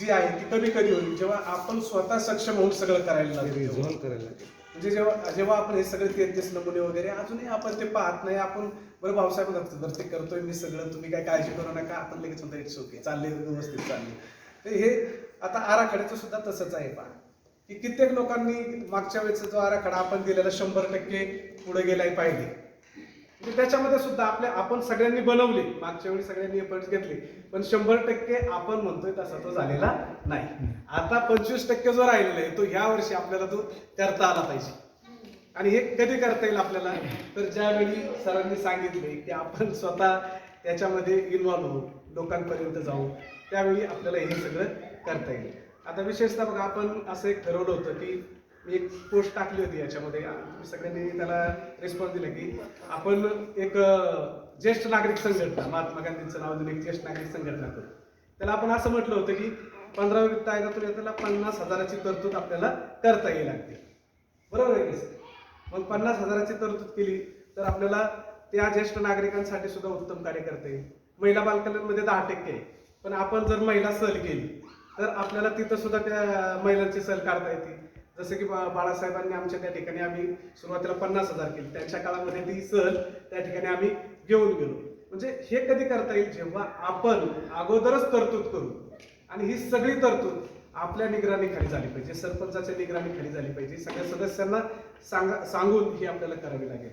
जी आहे ती कमी कधी होईल? जेव्हा आपण स्वतः सक्षम होऊन सगळं करायला लागेल. म्हणजे जेव्हा जेव्हा आपण हे सगळे तेहतीस नमुने वगैरे अजूनही आपण ते पाहत नाही. आपण बरं भाऊसाहेब म्हणतात बरं ते करतोय मी सगळं तुम्ही काय काळजी करू नका आपण लगेच म्हणतो इट्स ओके चालले व्यवस्थित चालले. तर हे आता आराखड्याचं सुद्धा तसंच आहे पहा. की कित्येक लोकांनी मागच्या वेळेचा जो आराखडा आपण दिलेला शंभर टक्के पुढे गेलाय पाहिजे म्हणजे त्याच्यामध्ये सुद्धा आपल्या आपण सगळ्यांनी बनवले. मागच्या वेळी सगळ्यांनी एफर्ट्स घेतले. पण शंभर टक्के आपण म्हणतोय तसा तो झालेला नाही. आता पंचवीस टक्के जो राहिलेला आहे तो ह्या वर्षी आपल्याला तो करता आला पाहिजे. आणि हे कधी करता येईल आपल्याला? तर ज्यावेळी सरांनी सांगितले की आपण स्वतः त्याच्यामध्ये इन्व्हॉल्व होऊ लोकांपर्यंत जाऊ त्यावेळी आपल्याला हे सगळं करता येईल. आता विशेषतः बघा आपण असं एक ठरवलं होतं की मी एक पोस्ट टाकली होती याच्यामध्ये. सगळ्यांनी त्याला रिस्पॉन्स दिला की आपण एक ज्येष्ठ नागरिक संघटना महात्मा गांधींचं नाव देऊन एक ज्येष्ठ नागरिक संघटना करू. त्याला आपण असं म्हटलं होतं की पंधरा वित्त आयोगातून त्याला पन्नास हजाराची तरतूद आपल्याला करता येईल लागते बरोबर आहे की मग पन्नास हजाराची तरतूद केली तर आपल्याला त्या ज्येष्ठ नागरिकांसाठी सुद्धा उत्तम कार्य करता येईल. महिला बालकल्याणमध्ये दहा टक्के आहे. पण आपण जर महिला सहल केली तर आपल्याला तिथं सुद्धा त्या महिलांची सहल काढता येते. जसं की बा- बाळासाहेबांनी आमच्या त्या ठिकाणी आम्ही सुरुवातीला पन्नास हजार केली. त्यांच्या काळामध्ये ती सहल त्या ठिकाणी आम्ही घेऊन गेलो. म्हणजे हे कधी करता येईल? जेव्हा आपण अगोदरच तरतूद करू. आणि ही सगळी तरतूद आपल्या निगराणीखाली झाली पाहिजे. सरपंचाच्या निगराणीखाली झाली पाहिजे. सगळ्या सदस्यांना सांगा सांगून ही आपल्याला करावी लागेल.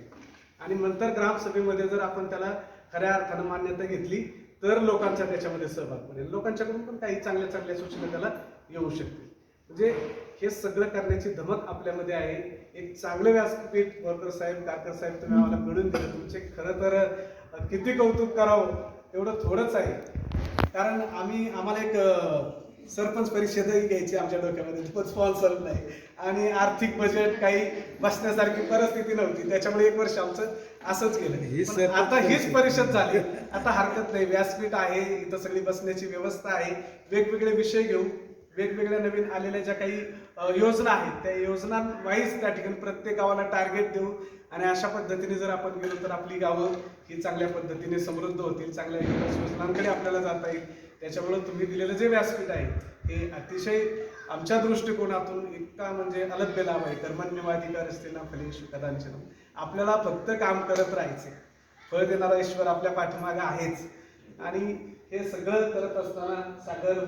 आणि नंतर ग्रामसभेमध्ये जर आपण त्याला खऱ्या अर्थानं मान्यता घेतली तर लोकांचा त्याच्यामध्ये सहभाग पडेल लोकांच्याकडून पण काही चांगल्या चांगल्या सूचना त्याला येऊ शकतील. म्हणजे हे सगळं करण्याची धमक आपल्यामध्ये आहे. एक चांगलं व्यासपीठ बोरकर साहेब कारकर साहेब तुम्ही आम्हाला मिळून दिलं. तुमचे खरं तर किती कौतुक करावं एवढं थोडंच आहे. कारण आम्ही आम्हाला एक सरपंच परिषदही घ्यायची आमच्या डोक्यामध्ये. पण स्पॉन्सर नाही. आणि आर्थिक बजेट काही बसण्यासारखी परिस्थिती नव्हती. त्याच्यामुळे एक वर्ष आमचं असंच गेलं. सरपंच आता हीच. परिषद झाली. आता हरकत नाही. व्यासपीठ आहे. इथं सगळी बसण्याची व्यवस्था आहे. वेगवेगळे विषय घेऊ. वेगवेगळ्या नवीन आलेल्या ज्या काही योजना आहेत त्या योजना वाईज त्या ठिकाणी प्रत्येक गावाला टार्गेट देऊ आणि अशा पद्धतीने जर आपण गेलो तर आपली गावं ही चांगल्या पद्धतीने समृद्ध होतील चांगल्या विकास योजनांकडे आपल्याला जाता येईल. त्याच्यामुळे तुम्ही दिलेलं जे व्यासपीठ आहे हे अतिशय आमच्या दृष्टिकोनातून इतका म्हणजे अलभ्य लाभ आहे. कर्मण्यवाधिकार असते ना फलेशु कदांचन आपल्याला फक्त काम करत राहायचे फळ देणारा ईश्वर आपल्या पाठीमागे आहेच. आणि हे सगळं करत असताना सागर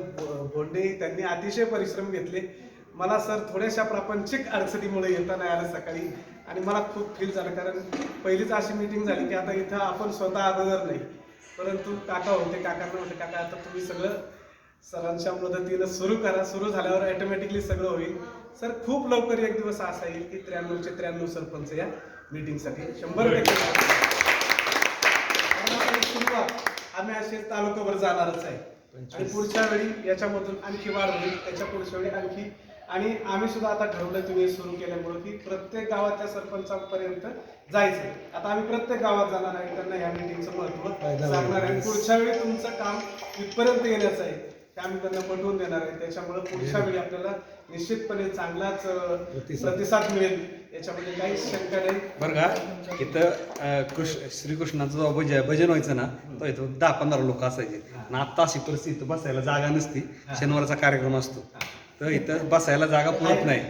भोंडे त्यांनी अतिशय परिश्रम घेतले. मला सर थोड्याशा प्रापंचिक अडचणीमुळे येता नाही आलं सकाळी आणि मला खूप फील झालं. कारण पहिलीच अशी मीटिंग झाली की आता इथं आपण स्वतः अगोदर नाही. परंतु काका होते काकांना म्हटलं काका आता तुम्ही सगळं सरांच्या मदतीनं सुरू करा. सुरू झाल्यावर ऑटोमॅटिकली सगळं होईल. सर खूप लवकर एक दिवस असा येईल की त्र्याण्णवचे त्र्याण्णव सरपंच या मीटिंगसाठी शंभर टक्के. सुरुवात. आम्ही असे तालुकाभर जाणारच आहे. आणि पुढच्या वेळी याच्यामधून आणखी वाढ होईल त्याच्या पुढच्या वेळी आणखी. आणि आम्ही सुद्धा आता ठरवलं तुम्ही सुरू केल्यामुळे की प्रत्येक गावाच्या सरपंचापर्यंत जायचं आता आम्ही प्रत्येक गावात जाणार आहे त्यांना ह्या मिटिंगचं महत्त्व. सांगणार आहे. पुढच्या वेळी तुमचं काम इथपर्यंत येण्याचं आहे. ते आम्ही त्यांना पटवून देणार आहे. त्याच्यामुळे पुढच्या वेळी आपल्याला निश्चितपणे चांगलाच प्रतिसाद. मिळेल. याच्यामध्ये काहीच शंका नाही. बरं का? इथं कृष्ण श्रीकृष्णाचं जेव्हा भजन भजन व्हायचं ना तो इथं दहा पंधरा लोक असायचे. आणि आता अशी परिस्थिती बसायला जागा नसती. शनिवारचा कार्यक्रम असतो. तर इथं बसायला जागा पुरत नाही.